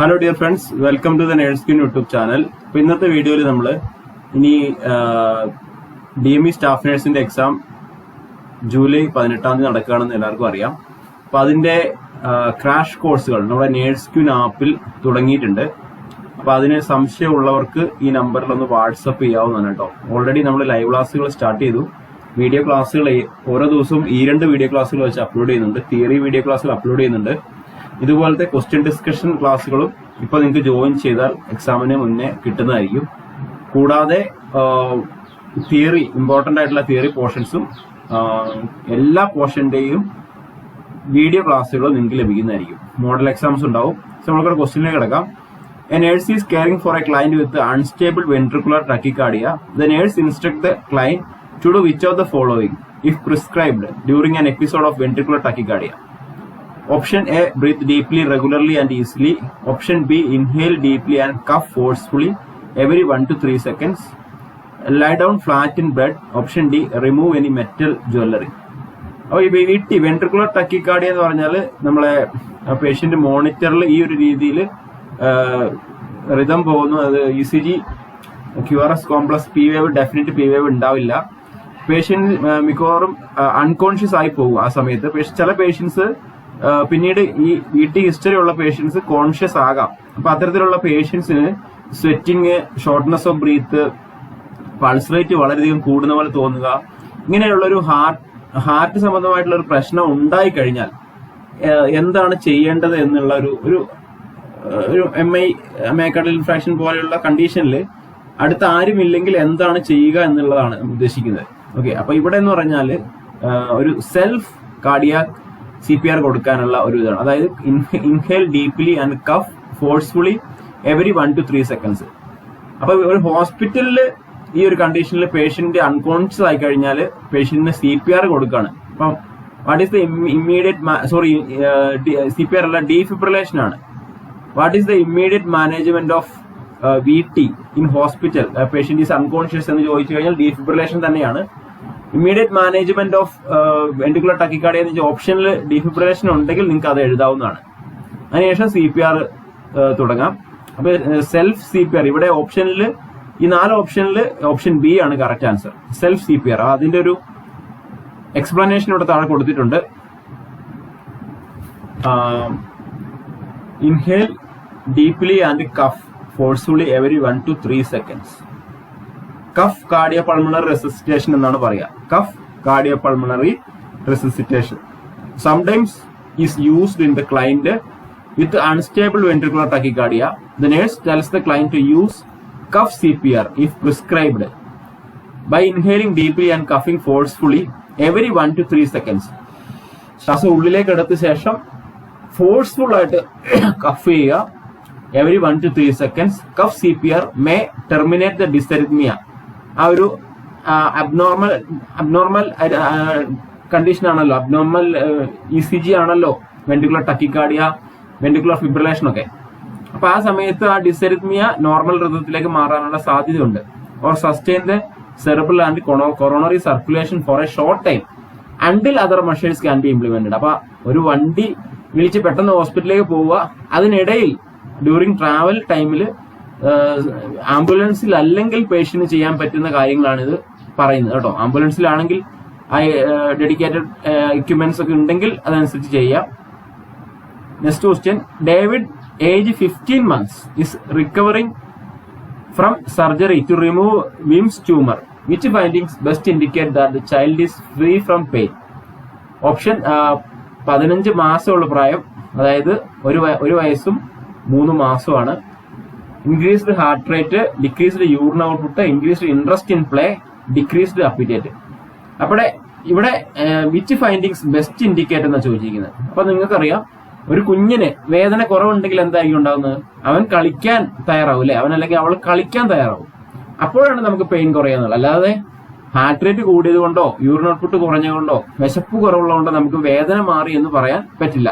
Hello dear friends welcome to the nurseskin YouTube channel ഇപ്പൊ ഇന്നത്തെ വീഡിയോയിൽ നമ്മൾ ഇനി ഡി എം ഇ സ്റ്റാഫ് നേഴ്സിന്റെ എക്സാം ജൂലൈ പതിനെട്ടാം തീയതി നടക്കുകയാണെന്ന് എല്ലാവർക്കും അറിയാം. അപ്പൊ അതിന്റെ ക്രാഷ് കോഴ്സുകൾ നമ്മുടെ നേഴ്സ്ക്യൂൻ ആപ്പിൽ തുടങ്ങിയിട്ടുണ്ട്. അപ്പൊ അതിന് സംശയമുള്ളവർക്ക് ഈ നമ്പറിൽ ഒന്ന് വാട്സപ്പ് ചെയ്യാവുന്നതാണ് കേട്ടോ. ഓൾറെഡി നമ്മൾ ലൈവ് ക്ലാസ്സുകൾ സ്റ്റാർട്ട് ചെയ്തു. വീഡിയോ ക്ലാസ്സുകൾ ഓരോ ദിവസവും ഈ രണ്ട് വീഡിയോ ക്ലാസ്സുകൾ വെച്ച് അപ്ലോഡ് ചെയ്യുന്നുണ്ട്. തിയറി വീഡിയോ ക്ലാസ്സുകൾ അപ്ലോഡ് ചെയ്യുന്നുണ്ട്. ഇതുപോലത്തെ ക്വസ്റ്റ്യൻ ഡിസ്കഷൻ ക്ലാസ്സുകളും ഇപ്പൊ നിങ്ങൾക്ക് ജോയിൻ ചെയ്താൽ എക്സാമിന് മുന്നേ കിട്ടുന്നതായിരിക്കും. കൂടാതെ തിയറി ഇമ്പോർട്ടന്റ് ആയിട്ടുള്ള തിയറി പോർഷൻസും എല്ലാ പോർഷന്റെയും വീഡിയോ ക്ലാസ്സുകളും നിങ്ങൾക്ക് ലഭിക്കുന്നതായിരിക്കും. മോഡൽ എക്സാംസ് ഉണ്ടാവും. സോ നമുക്കൊരു ക്വസ്റ്റ്യനിലേക്ക് കിടക്കാം. A nurse is caring for a client with unstable ventricular tachycardia the nurse instruct the client to do which of the following if prescribed during an episode of ventricular tachycardia Option A, breathe deeply, regularly and easily. Option B, inhale deeply and cough forcefully every 1 to 3 seconds. Lie down flat in bed. Option D, remove any metal jewelry. അപ്പോൾ ഈ വീട്ടി ventricular tachycardia എന്ന് പറഞ്ഞാൽ നമ്മളെ patient മോണിറ്ററിൽ ഈ ഒരു രീതിയിൽ rhythm പോകുന്നു അത് E C G Q R S complex P wave definite P wave ഉണ്ടാവില്ല പേഷ്യന്റ് മിക്കവാറും അൺകോൺഷ്യസ് ആയി പോകും ആ സമയത്ത് ചില പേഷ്യൻസ് പിന്നീട് ഈ ഇ ടി ഹിസ്റ്ററി ഉള്ള പേഷ്യൻസ് കോൺഷ്യസ് ആകാം. അപ്പൊ അത്തരത്തിലുള്ള പേഷ്യൻസിന് sweating shortness of breath pulse rate വളരെയധികം കൂടുന്ന പോലെ തോന്നുക ഇങ്ങനെയുള്ള ഒരു ഹാർട്ട് ഹാർട്ട് സംബന്ധമായിട്ടുള്ള ഒരു പ്രശ്നം ഉണ്ടായി കഴിഞ്ഞാൽ എന്താണ് ചെയ്യേണ്ടത് എന്നുള്ള ഒരു ഒരു ഒരു എം ഐ മേക്കടൽ ഇൻഫ്രാക്ഷൻ പോലെയുള്ള കണ്ടീഷനിൽ അടുത്ത ആരുമില്ലെങ്കിൽ എന്താണ് ചെയ്യുക എന്നുള്ളതാണ് ഉദ്ദേശിക്കുന്നത്. ഓക്കെ അപ്പൊ ഇവിടെ എന്ന് പറഞ്ഞാൽ ഒരു self cardiac C P R കൊടുക്കാനുള്ള ഒരു ഇതാണ് അതായത് inhale deeply and cough forcefully every one two three seconds. അപ്പൊ ഒരു ഹോസ്പിറ്റലിൽ ഈ ഒരു കണ്ടീഷനിൽ പേഷ്യന്റ് അൺകോൺഷ്യസ് ആയി കഴിഞ്ഞാൽ പേഷ്യന്റിന് സി പി ആർ കൊടുക്കുകയാണ് അപ്പം what is the immediate sorry C P R അല്ല ഡീഫിബ്രിലേഷൻ ആണ്. What is the immediate management of V T in hospital patient is unconscious എന്ന് ചോദിച്ചു കഴിഞ്ഞാൽ ഡീഫിബ്രിലേഷൻ തന്നെയാണ്. Immediate management of ventricular tachycardia എന്ന് ഓപ്ഷനിൽ ഡിഫിബ്രിലേഷൻ ഉണ്ടെങ്കിൽ നിങ്ങൾക്ക് അത് എഴുതാവുന്നതാണ്. അതിനുശേഷം സി പി ആർ തുടങ്ങാം. അപ്പൊ സെൽഫ് സി പി ആർ ഇവിടെ ഓപ്ഷനിൽ ഈ നാല് ഓപ്ഷനിൽ ഓപ്ഷൻ ബി ആണ് correct answer self C P R അതിന്റെ ഒരു എക്സ്പ്ലനേഷൻ ഇവിടെ താഴെ കൊടുത്തിട്ടുണ്ട്. Inhale deeply and cough forcefully every one two three seconds cough cardio pulmonary resuscitation എന്നാണ് പറയുക. Cough cardio pulmonary resuscitation sometimes is used in the client with unstable ventricular tachycardia the nurse tells the client to use cough C P R if prescribed by inhaling deeply and coughing forcefully every one two three seconds ശ്വാസം ഉള്ളിലേക്ക് എടുത്ത ശേഷം forceful ആയിട്ട് cough ചെയ്യുക. Every one two three seconds cough C P R may terminate the dysrhythmia ആ ഒരു abnormal abnormal condition ആണല്ലോ. Abnormal E C G ആണല്ലോ. വെന്റിക്കുലർ ടക്കിക്കാർഡിയ വെന്റിക്കുലർ ഫിബ്രിലേഷൻ ഒക്കെ. അപ്പൊ ആ സമയത്ത് ആ ഡിസെറിത്മിയ നോർമൽ ഋതത്തിലേക്ക് മാറാനുള്ള സാധ്യതയുണ്ട്. Or sustain the cerebral and coronary circulation for a short time until other measures can be implemented അപ്പൊ ഒരു വണ്ടി വിളിച്ച് പെട്ടെന്ന് ഹോസ്പിറ്റലിലേക്ക് പോവുക. അതിനിടയിൽ ഡ്യൂറിങ് ട്രാവൽ ടൈമിൽ ആംബുലൻസിൽ അല്ലെങ്കിൽ പേഷ്യന്റ് ചെയ്യാൻ പറ്റുന്ന കാര്യങ്ങളാണ് ഇത് പറയുന്നത് കേട്ടോ. ആംബുലൻസിലാണെങ്കിൽ ഡെഡിക്കേറ്റഡ് എക്യുപ്മെന്റ്സ് ഒക്കെ ഉണ്ടെങ്കിൽ അതനുസരിച്ച് ചെയ്യാം. Next question David age fifteen months is recovering from surgery to remove Wilms tumour which findings best indicate that the child is free from pain option പതിനഞ്ച് മാസമുള്ള പ്രായം അതായത് ഒരു ഒരു വയസ്സും മൂന്ന് മാസമാണ് increased heart rate decreased urine output increased interest in play decreased appetite അപ്പോടെ ഇവിടെ വിച്ച് ഫൈൻഡിങ്സ് ബെസ്റ്റ് ഇൻഡിക്കേറ്റ് എന്നാണ് ചോദിച്ചിരിക്കുന്നത്? അപ്പൊ നിങ്ങൾക്കറിയാം ഒരു കുഞ്ഞിന് വേദന കുറവുണ്ടെങ്കിൽ എന്തായിരിക്കും ഉണ്ടാകുന്നത് അവൻ കളിക്കാൻ തയ്യാറാവും അല്ലെ? അവൻ അല്ലെങ്കിൽ അവൾ കളിക്കാൻ തയ്യാറാവും. അപ്പോഴാണ് നമുക്ക് പെയിൻ കുറയുന്നത്. അല്ലാതെ ഹാർട്ട് റേറ്റ് കൂടിയത് കൊണ്ടോ യൂറിൻ ഔട്ട്പുട്ട് കുറഞ്ഞതുകൊണ്ടോ വിശപ്പ് കുറവുള്ളതുകൊണ്ടോ നമുക്ക് വേദന മാറി എന്ന് പറയാൻ പറ്റില്ല.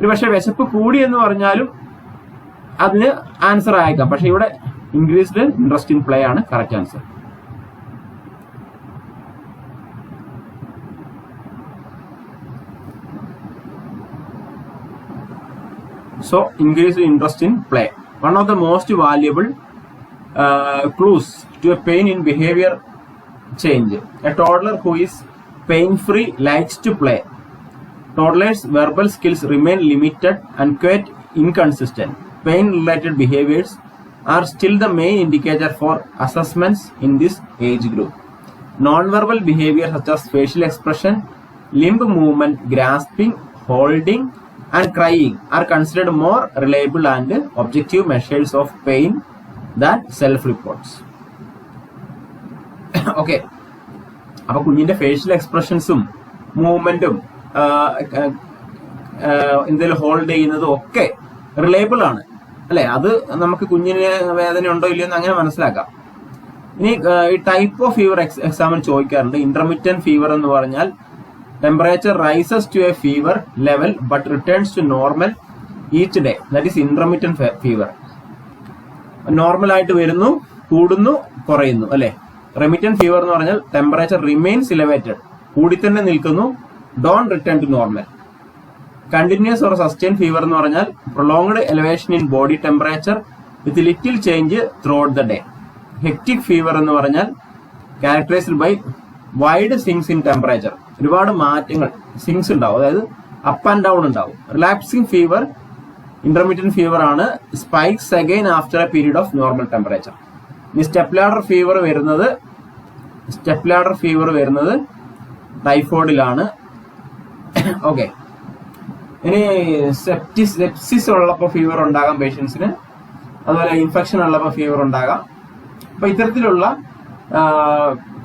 ഒരു പക്ഷെ വിശപ്പ് കൂടി എന്ന് പറഞ്ഞാലും അതിന് ആൻസർ ആയേക്കാം പക്ഷെ ഇവിടെ ഇൻക്രീസ്ഡ് ഇൻട്രസ്റ്റ് ഇൻ പ്ലേ ആണ് correct answer So increased interest in play. One of the most valuable uh, clues to a pain in behavior change. A toddler who is pain free likes to play. Toddlers' verbal skills remain limited and quite inconsistent. Pain related behaviors are still the main indicator for assessments in this age group. Non-verbal behavior such as facial expression, limb movement, grasping, holding, and crying are considered more reliable and objective measures of pain than self-reports. okay. അപ്പോൾ കുഞ്ഞിന്റെ facial എക്സ്പ്രഷൻസും മൂവ്മെന്റും എന്തെങ്കിലും hold ചെയ്യുന്നതും ഒക്കെ reliable ആണ് അല്ലെ? അത് നമുക്ക് കുഞ്ഞിന് വേദന ഉണ്ടോ ഇല്ലയോ എന്ന് അങ്ങനെ മനസ്സിലാക്കാം. ഇനി ഈ ടൈപ്പ് ഓഫ് ഫീവർ എക്സാമിൽ ചോദിക്കാറുണ്ട്. ഇന്റർമീഡിയറ്റ് ഫീവർ എന്ന് പറഞ്ഞാൽ temperature rises to a fever level but returns to normal each day that is intermediate fever normal ആയിട്ട് വരുന്നു കൂടുന്നു കുറയുന്നു അല്ലെ? റെമിറ്റൻ ഫീവർ എന്ന് പറഞ്ഞാൽ ടെമ്പറേച്ചർ റിമെയിൻസ് ഇലവേറ്റഡ് കൂടി തന്നെ നിൽക്കുന്നു don't return to normal continuous or sustain fever എന്ന് പറഞ്ഞാൽ prolonged elevation in body temperature with little change through out the day hectic fever എന്ന് പറഞ്ഞാൽ characterized by wide swings in temperature ഒരുപാട് മാറ്റങ്ങൾ swings ഉണ്ടാവും. അതായത് അപ്പ് ആൻഡ് ഡൗൺ ഉണ്ടാവും. Relaxing fever intermediate fever ആണ് spikes again after a period of normal temperature ഇനി step ladder fever വരുന്നത് സ്റ്റെപ്പ് ലാഡർ ഫീവർ വരുന്നത് ടൈഫോയിഡിലാണ് ഓക്കെ ഇനി സെപ്റ്റിസ് സെപ്സിസ് ഉള്ളപ്പോൾ ഫീവർ ഉണ്ടാകാം പേഷ്യൻസിന് അതുപോലെ ഇൻഫെക്ഷൻ ഉള്ളപ്പോൾ ഫീവർ ഉണ്ടാകാം. അപ്പൊ ഇത്തരത്തിലുള്ള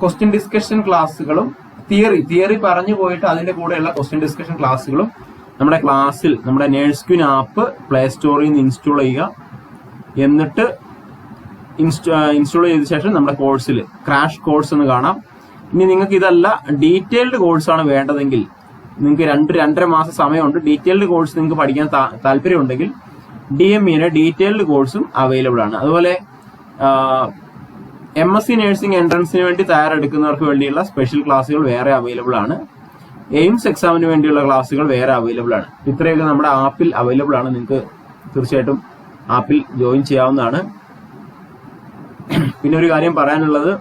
ക്വസ്റ്റ്യൻ ഡിസ്കഷൻ ക്ലാസ്സുകളും തിയറി തിയറി പറഞ്ഞു പോയിട്ട് അതിന്റെ കൂടെയുള്ള ക്വസ്റ്റ്യൻ ഡിസ്കഷൻ ക്ലാസ്സുകളും നമ്മുടെ ക്ലാസ്സിൽ നമ്മുടെ നേഴ്സ് ക്വിൻ ആപ്പ് പ്ലേ സ്റ്റോറിൽ നിന്ന് ഇൻസ്റ്റാൾ ചെയ്യുക. എന്നിട്ട് ഇൻസ്റ്റാൾ ചെയ്ത ശേഷം നമ്മുടെ കോഴ്സിൽ ക്രാഷ് കോഴ്സ് എന്ന് കാണാം. ഇനി നിങ്ങൾക്ക് ഇതല്ല ഡീറ്റെയിൽഡ് കോഴ്സാണ് വേണ്ടതെങ്കിൽ നിങ്ങൾക്ക് രണ്ട് രണ്ടര മാസം സമയമുണ്ട്. ഡീറ്റെയിൽഡ് കോഴ്സ് നിങ്ങൾക്ക് പഠിക്കാൻ താല്പര്യമുണ്ടെങ്കിൽ ഡി എം ഇയുടെ ഡീറ്റെയിൽഡ് കോഴ്സും അവൈലബിൾ ആണ്. അതുപോലെ എം എസ് സി നഴ്സിംഗ് എൻട്രൻസിന് വേണ്ടി തയ്യാറെടുക്കുന്നവർക്ക് വേണ്ടിയുള്ള സ്പെഷ്യൽ ക്ലാസ്സുകൾ വേറെ അവൈലബിൾ ആണ്. എയിംസ് എക്സാമിന് വേണ്ടിയുള്ള ക്ലാസ്സുകൾ വേറെ അവൈലബിൾ ആണ്. ഇത്രയൊക്കെ നമ്മുടെ ആപ്പിൽ അവൈലബിൾ ആണ്. നിങ്ങൾക്ക് തീർച്ചയായിട്ടും ആപ്പിൽ ജോയിൻ ചെയ്യാവുന്നതാണ്. പിന്നെ ഒരു കാര്യം പറയാനുള്ളത്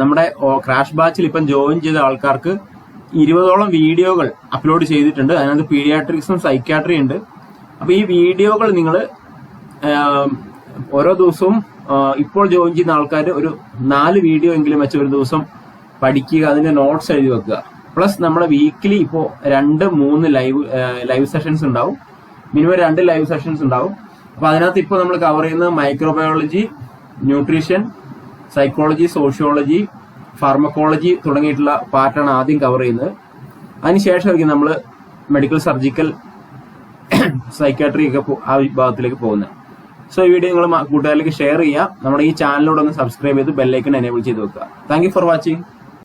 നമ്മുടെ ക്രാഷ് ബാച്ചിൽ ഇപ്പം ജോയിൻ ചെയ്ത ആൾക്കാർക്ക് ഇരുപതോളം വീഡിയോകൾ അപ്ലോഡ് ചെയ്തിട്ടുണ്ട്. അതിനകത്ത് പീഡിയാട്രിക്സും സൈക്യാട്രി ഉണ്ട്. അപ്പോൾ ഈ വീഡിയോകൾ നിങ്ങൾ ഓരോ ദിവസവും ഇപ്പോൾ ജോയിൻ ചെയ്യുന്ന ആൾക്കാർ ഒരു നാല് വീഡിയോ എങ്കിലും വെച്ച് ഒരു ദിവസം പഠിക്കുക അതിന്റെ നോട്ട്സ് എഴുതി വെക്കുക. പ്ലസ് നമ്മുടെ വീക്കിലി ഇപ്പോൾ രണ്ട് മൂന്ന് ലൈവ് ലൈവ് സെഷൻസ് ഉണ്ടാവും. മിനിമം രണ്ട് ലൈവ് സെഷൻസ് ഉണ്ടാവും. അപ്പോൾ അതിനകത്ത് ഇപ്പോൾ നമ്മൾ കവർ ചെയ്യുന്നത് microbiology nutrition psychology sociology pharmacology തുടങ്ങിയിട്ടുള്ള പാർട്ടാണ് ആദ്യം കവർ ചെയ്യുന്നത്. അതിനുശേഷമായിരിക്കും നമ്മൾ മെഡിക്കൽ സർജിക്കൽ സൈക്കാട്രി ഒക്കെ ആ വിഭാഗത്തിലേക്ക് പോകുന്നത്. സോ ഈ വീഡിയോ നിങ്ങൾ കൂട്ടുകാരിലേക്ക് ഷെയർ ചെയ്യുക. നമ്മുടെ ഈ ചാനലിലൂടെ ഒന്ന് സബ്സ്ക്രൈബ് ചെയ്ത് ബെല്ലൈക്കൺ എനേബിൾ ചെയ്ത് വെക്കുക. Thank for watching